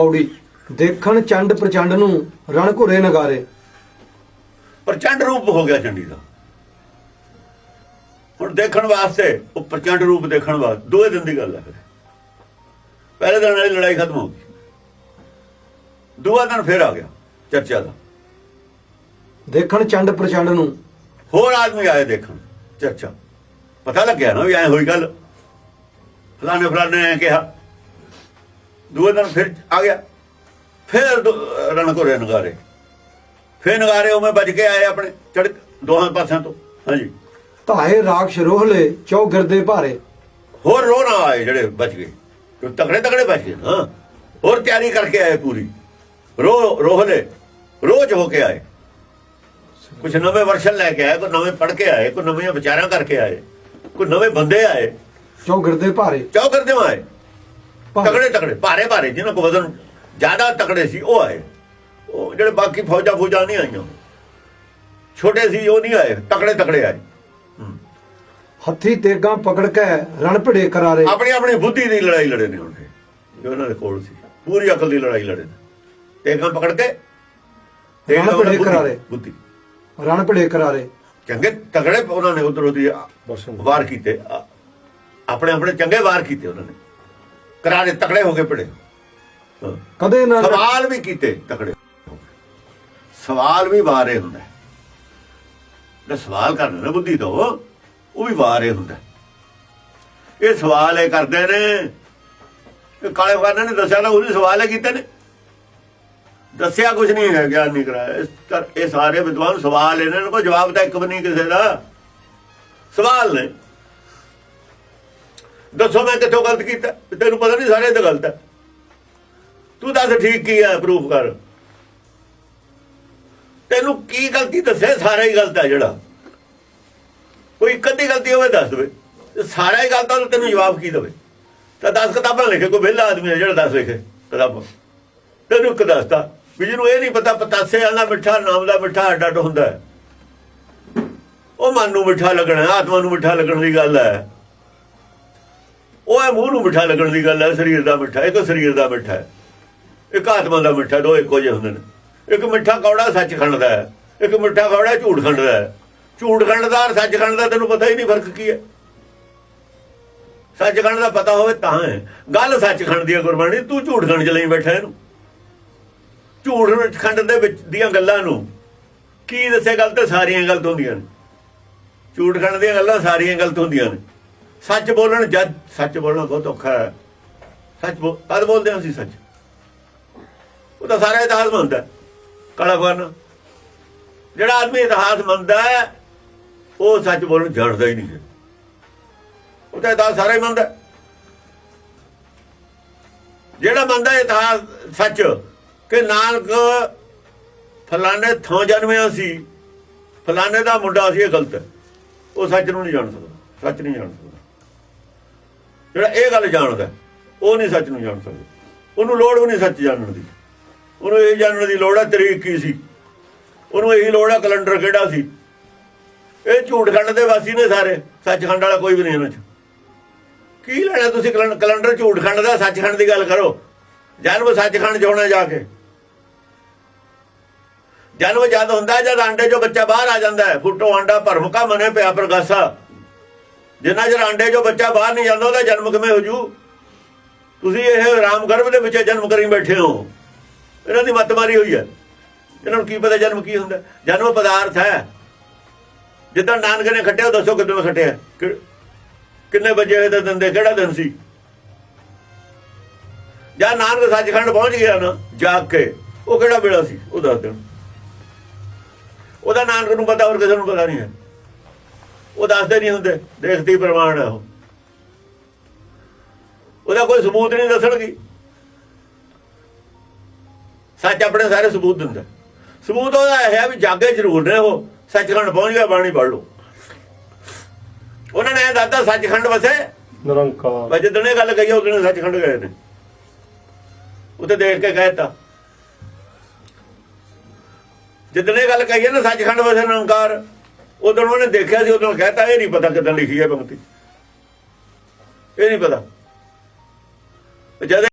ਪੌੜੀ ਦੇਖਣ ਚੰਡ ਪ੍ਰਚੰਡ ਨੂੰ ਰਣ ਘੁਰੇ ਨਗਾਰੇ। ਪ੍ਰਚੰਡ ਰੂਪ ਹੋ ਗਿਆ ਚੰਡੀ ਦਾ। ਹੁਣ ਦੇਖਣ ਵਾਸਤੇ ਉਹ ਪ੍ਰਚੰਡ ਰੂਪ ਦੇਖਣ ਵਾਸਤੇ ਦੋਏ ਦਿਨ ਦੀ ਗੱਲ ਹੈ ਪਹਿਲੇ ਦਿਨ ਵਾਲੀ ਲੜਾਈ ਖਤਮ ਹੋ ਗਈ। ਦੂਆ ਦਿਨ ਫਿਰ ਆ ਗਿਆ ਚਰਚਾ ਦਾ। ਦੇਖਣ ਚੰਡ ਪ੍ਰਚੰਡ ਨੂੰ। ਹੋਰ ਆਦਮੀ ਆਏ ਦੇਖਣ ਚਰਚਾ। ਪਤਾ ਲੱਗਿਆ ਨਾ ਵੀ ਐ ਹੋਈ ਗੱਲ। ਫਲਾਣੇ ਫਲਾਣੇ ਨੇ ਕਿਹਾ। ਦੂਏ ਦਿਨ ਫਿਰ ਆ ਗਿਆ। ਫਿਰ ਦੋ- ਰਣ ਘੋਰੇ ਨਗਾਰੇ। ਫਿਰ ਨਗਾਰੇ ਉਵੇਂ ਵੱਜ ਕੇ ਆਏ ਆਪਣੇ ਚੜ ਦੋਹਾਂ ਪਾਸਿਆਂ ਤੋਂ। ਹਾਂਜੀ। ਧਾਏ ਰਾਖ ਸ਼ਰੋਹਲੇ ਚੌ ਗਿਰਦੇ ਭਾਰੇ। ਹੋਰ ਰੋ ਨਾ ਆਏ ਜਿਹੜੇ ਬਚ ਗਏ। ਜੋ ਤਕੜੇ ਤਕੜੇ ਬਚ ਗਏ ਹਾਂ। ਹੋਰ ਤਿਆਰੀ ਕਰਕੇ ਆਏ ਪੂਰੀ। ਰੋ ਰੋਹਲੇ ਰੋਜ਼ ਹੋ ਕੇ ਆਏ। ਕੁਝ ਨਵੇਂ ਵਰਸ਼ਨ ਲੈ ਕੇ ਆਏ ਕੋਈ ਨਵੇਂ ਪੜ ਕੇ ਆਏ ਕੋਈ ਨਵੇਂ ਵਿਚਾਰਾਂ ਕਰਕੇ ਆਏ ਕੋਈ ਨਵੇਂ ਬੰਦੇ ਆਏ। ਚੌ ਗਿਰਦੇ ਭਾਰੇ। ਕਰਦੇ ਹੋ ਆਏ। ਤਕੜੇ ਤਕੜੇ ਭਾਰੇ ਭਾਰੇ ਜਿਹਨਾਂ ਕੋ ਵਜ਼ਨ ਜ਼ਿਆਦਾ ਤਕੜੇ ਸੀ ਉਹ ਆਏ। ਉਹ ਜਿਹੜੇ ਬਾਕੀ ਫੌਜਾਂ ਫੌਜਾਂ ਨਹੀਂ ਆਈਆਂ। ਛੋਟੇ ਸੀ ਉਹ ਨਹੀਂ ਆਏ। ਤਕੜੇ ਤਕੜੇ ਆਏ। ਹੱਥੀ ਤੇਗਾਂ ਪਕੜ ਕੇ ਰਣ ਭਿੜੇ ਕਰਾਰੇ। ਆਪਣੀ ਆਪਣੀ ਬੁੱਧੀ ਦੀ ਲੜਾਈ ਲੜੇ ਨੇ ਉਹਨੇ ਜੋ ਉਹਨਾਂ ਦੇ ਕੋਲ ਸੀ। ਪੂਰੀ ਅਕਲ ਦੀ ਲੜਾਈ ਲੜੇ ਨੇ। ਤੇਗਾਂ ਪਕੜ ਕੇ ਤੇਗਾਂ ਰਣ ਭਿੜੇ ਕਰਾਰੇ। ਬੁੱਧੀ। ਰਣ ਭਿੜੇ ਕਰਾਰੇ। ਚੰਗੇ ਤਗੜੇ ਉਹਨਾਂ ਨੇ ਉਧਰ ਉਧਰ ਵਾਰ ਕੀਤੇ। ਆ- ਆਪਣੇ ਆਪਣੇ ਚੰਗੇ ਵਾਰ ਕੀਤੇ ਉਹਨਾਂ ਨੇ। ਕਰਾਰੇ ਤਕੜੇ ਹੋ ਕੇ ਪੜੇ। ਕਦੇ ਨਾ ਸਵਾਲ ਵੀ ਕੀਤੇ ਤਕੜੇ ਸਵਾਲ ਵੀ ਵਾਰੇ ਹੁੰਦਾ। ਜੇ ਸਵਾਲ ਕਰਨਾ ਨਾ ਬੁੱਧੀ ਤੋਂ ਉਹ ਵੀ ਵਾਰੇ ਹੁੰਦਾ। ਇਹ ਸਵਾਲ ਇਹ ਕਰਦੇ ਨੇ ਕਾਲੇ ਖਾਨਾਂ ਨੇ ਦੱਸਿਆ ਨਾ ਉਹਨੇ ਸਵਾਲ ਇਹ ਕੀਤੇ ਨੇ। ਦੱਸਿਆ ਕੁਝ ਨਹੀਂ ਹੈ ਗਿਆਨ ਨਹੀਂ ਕਰਾਇਆ। ਇਹ ਸਾਰੇ ਵਿਦਵਾਨ ਸਵਾਲ ਇਹਨਾਂ ਨੂੰ ਕੋਈ ਜਵਾਬ ਤਾਂ ਇੱਕ ਵੀ ਨਹੀਂ ਕਿਸੇ ਦਾ। ਸਵਾਲ ਨੇ। ਦੱਸੋ ਮੈਂ ਕਿੱਥੋਂ ਗਲਤ ਕੀਤਾ? ਤੈਨੂੰ ਪਤਾ ਨਹੀਂ ਸਾਰੇ ਤਾਂ ਗਲਤ ਹੈ। ਤੂੰ ਦੱਸ ਠੀਕ ਕੀ ਹੈ ਪ੍ਰੂਫ ਕਰ। ਤੈਨੂੰ ਕੀ ਗਲਤੀ ਦੱਸੇ ਸਾਰਾ ਹੀ ਗਲਤ ਹੈ ਜਿਹੜਾ। ਕੋਈ ਇੱਕ ਅੱਧੀ ਗਲਤੀ ਹੋਵੇ ਦੱਸ ਦੇਵੇ। ਤੇ ਸਾਰਾ ਹੀ ਗਲਤ ਆ ਤੈਨੂੰ ਜਵਾਬ ਕੀ ਦੇਵੇ? ਤਾਂ 10 ਕਿਤਾਬਾਂ ਲਿਖੇ, ਕੋਈ ਵਿਹਲਾ ਆਦਮੀ ਹੈ ਜਿਹੜਾ ਦੱਸ ਲਿਖੇ ਕਿਤਾਬਾਂ। ਤੈਨੂੰ ਇੱਕ ਦੱਸਦਾ ਵੀ ਜਿਹਨੂੰ ਇਹ ਨਹੀਂ ਪਤਾ, ਪਤਾਸੇ ਵਾਲਾ ਮਿੱਠਾ, ਨਾਮ ਦਾ ਮਿੱਠਾ ਅੱਡ ਅੱਡ ਹੁੰਦਾ ਉਹ ਮਨ ਨੂੰ ਮਿੱਠਾ ਲੱਗਣਾ, ਆਤਮਾ ਨੂੰ ਮਿੱਠਾ ਲੱਗਣ ਦੀ ਗੱਲ ਹੈ। ਉਹ ਹੈ ਮੂੰਹ ਨੂੰ ਮਿੱਠਾ ਲੱਗਣ ਦੀ ਗੱਲ ਹੈ ਸਰੀਰ ਦਾ ਮਿੱਠਾ, ਇੱਕ ਸਰੀਰ ਦਾ ਮਿੱਠਾ ਹੈ ਇੱਕ ਆਤਮਾ ਦਾ ਮਿੱਠਾ ਦੋ ਇੱਕੋ ਜਿਹੇ ਹੁੰਦੇ ਨੇ। ਇੱਕ ਮਿੱਠਾ ਕੌੜਾ ਸੱਚਖੰਡ ਦਾ ਹੈ ਇੱਕ ਮਿੱਠਾ ਕੌੜਾ ਝੂਠਖੰਡ ਦਾ ਹੈ ਝੂਠਖੰਡ ਦਾ ਔਰ ਸੱਚਖੰਡ ਦਾ ਤੈਨੂੰ ਪਤਾ ਹੀ ਨਹੀਂ ਫ਼ਰਕ ਕੀ ਹੈ ਸੱਚਖੰਡ ਦਾ ਪਤਾ ਹੋਵੇ ਤਾਂ ਹੈ ਗੱਲ ਸੱਚ ਖੰਡ ਦੀ ਹੈ ਗੁਰਬਾਣੀ, ਤੂੰ ਝੂਠ ਖੰਡ ਚ ਲਈ ਬੈਠਾ ਇਹਨੂੰ। ਝੂਠ ਖੰਡ ਦੇ ਵਿੱਚ ਦੀਆਂ ਗੱਲਾਂ ਨੂੰ ਕੀ ਦੱਸੇ ਗੱਲ ਤੇ ਸਾਰੀਆਂ ਗਲਤ ਹੁੰਦੀਆਂ ਨੇ। ਝੂਠ ਖੰਡ ਦੀਆਂ ਗੱਲਾਂ ਸਾਰੀਆਂ ਗਲਤ ਹੁੰਦੀਆਂ ਨੇ। ਸੱਚ ਬੋਲਣ ਜਦ ਸੱਚ ਬੋਲਣਾ ਬਹੁਤ ਔਖਾ ਹੈ। ਸੱਚ ਬੋਲ ਕਦ ਬੋਲਦੇ ਹਾਂ ਅਸੀਂ ਸੱਚ। ਉਹ ਤਾਂ ਸਾਰਾ ਇਤਿਹਾਸ ਮੰਨਦਾ ਕਾਲਾ ਖਾਨ ਜਿਹੜਾ ਆਦਮੀ ਇਤਿਹਾਸ ਮੰਨਦਾ ਉਹ ਸੱਚ ਬੋਲਣ ਜਾਣਦਾ ਹੀ ਨਹੀਂ ਹੈ ਉਹ ਤਾਂ ਇਤਿਹਾਸ ਸਾਰਾ ਹੀ ਮੰਨਦਾ ਜਿਹੜਾ ਮੰਨਦਾ ਇਤਿਹਾਸ ਸੱਚ, ਕਿ ਨਾਨਕ ਫਲਾਣੇ ਥਾਂ ਜਨਮਿਆ ਸੀ, ਫਲਾਣੇ ਦਾ ਮੁੰਡਾ ਸੀ, ਇਹ ਗਲਤ ਉਹ ਸੱਚ ਨੂੰ ਨਹੀਂ ਜਾਣ ਸਕਦਾ। ਸੱਚ ਨਹੀਂ ਜਾਣ ਸਕਦਾ। ਜਿਹੜਾ ਇਹ ਗੱਲ ਜਾਣਦਾ, ਉਹ ਨਹੀਂ ਸੱਚ ਨੂੰ ਜਾਣ ਸਕਦਾ। ਉਹਨੂੰ ਲੋੜ ਵੀ ਨਹੀਂ ਸੱਚ ਜਾਣਨ ਦੀ। ਉਹਨੂੰ ਇਹ ਜਾਣਨ ਦੀ ਲੋੜ ਹੈ ਤਰੀਕ ਕੀ ਸੀ। ਉਹਨੂੰ ਇਹੀ ਲੋੜ ਹੈ ਕੈਲੰਡਰ ਕਿਹੜਾ ਸੀ। ਇਹ ਝੂਠ ਖੰਡ ਦੇ ਵਾਸੀ ਨੇ ਸਾਰੇ, ਸੱਚਖੰਡ ਵਾਲਾ ਕੋਈ ਵੀ ਨਹੀਂ ਇਹਨਾਂ ਚ। ਕੀ ਲੈਣਾ ਤੁਸੀਂ ਕੈਲੰ- ਕੈਲੰਡਰ ਝੂਠ ਖੰਡ ਦਾ, ਸੱਚਖੰਡ ਦੀ ਗੱਲ ਕਰੋ। ਜਨਮ ਸੱਚਖੰਡ ਜਾਣਾ ਜਾ ਕੇ। ਜਨਮ ਜਦ ਹੁੰਦਾ, ਜਦ ਆਂਡੇ ਚੋਂ ਬੱਚਾ ਬਾਹਰ ਆ ਜਾਂਦਾ ਹੈ। ਫੁੱਟੋ ਆਂਡਾ ਭਰਮਕਾ ਮਨੇ ਪਿਆ ਪ੍ਰਗਾਸਾ। ਜਿੰਨਾ ਚਿਰ ਆਂਡੇ ਜੋ ਬੱਚਾ ਬਾਹਰ ਨਹੀਂ ਜਾਂਦਾ, ਉਹਦਾ ਜਨਮ ਕਿਵੇਂ ਹੋ ਜੂ? ਤੁਸੀਂ ਇਹ ਰਾਮ ਗਰਭ ਦੇ ਵਿੱਚ ਜਨਮ ਕਰੀ ਬੈਠੇ ਹੋ। ਇਹਨਾਂ ਦੀ ਮੱਤ ਮਾਰੀ ਹੋਈ ਹੈ। ਇਹਨਾਂ ਨੂੰ ਕੀ ਪਤਾ ਜਨਮ ਕੀ ਹੁੰਦਾ? ਜਨਮ ਪਦਾਰਥ ਹੈ। ਜਿੱਦਾਂ ਨਾਨਕ ਨੇ ਖੱਟਿਆ ਦੱਸੋ ਕਿਦੋਂ ਖੱਟਿਆ? ਕਿ- ਕਿੰਨੇ ਵਜੇ ਹੋਏ ਤੇ ਦਿਨ ਦੇ, ਕਿਹੜਾ ਦਿਨ ਸੀ? ਜਾਂ ਨਾਨਕ ਸੱਚਖੰਡ ਪਹੁੰਚ ਗਿਆ ਨਾ, ਜਾਗ ਕੇ, ਉਹ ਕਿਹੜਾ ਵੇਲਾ ਸੀ? ਉਹ ਦੱਸ ਦੇਣ ਉਹਦਾ ਨਾਨਕ ਨੂੰ ਪਤਾ, ਹੋਰ ਕਿਸੇ ਨੂੰ ਪਤਾ ਨਹੀਂ ਹੈ। ਉਹ ਦੱਸਦੇ ਨਹੀਂ ਹੁੰਦੇ ਦੇਖਦੀ ਪ੍ਰਮਾਣ ਹੈ ਉਹ। ਉਹਦਾ ਕੋਈ ਸਬੂਤ ਨਹੀਂ ਦੱਸਣਗੀ। ਸੱਚ ਆਪਣੇ ਸਾਰੇ ਸਬੂਤ ਦਿੰਦਾ। ਸਬੂਤ ਉਹਦਾ ਇਹ ਹੈ ਵੀ ਜਾਗੇ ਜ਼ਰੂਰ ਨੇ ਉਹ ਸੱਚਖੰਡ ਪਹੁੰਚ ਗਿਆ ਬਾਣੀ ਪੜ ਲਓ। ਉਹਨਾਂ ਨੇ ਦੱਸਦਾ ਸੱਚਖੰਡ ਵਸੇ ਨਿਰੰਕਾਰ। ਮੈਂ ਜਿੱਦਣ ਗੱਲ ਕਹੀ ਉਹਦਣ ਸੱਚਖੰਡ ਗਏ ਨੇ। ਉੱਤੇ ਦੇਖ ਕੇ ਕਹਿਤਾ। ਜਿੱਦਣ ਗੱਲ ਕਹੀ ਨਾ ਸੱਚਖੰਡ ਵਸੇ ਨਿਰੰਕਾਰ। ਉਦੋਂ ਉਹਨੇ ਦੇਖਿਆ ਸੀ, ਉਦੋਂ ਕਹਿਤਾ, ਇਹ ਨਹੀਂ ਪਤਾ ਕਿਦਾਂ ਲਿਖੀ ਹੈ ਪੰਕਤੀ ਇਹ ਨਹੀਂ ਪਤਾ। ਜਦ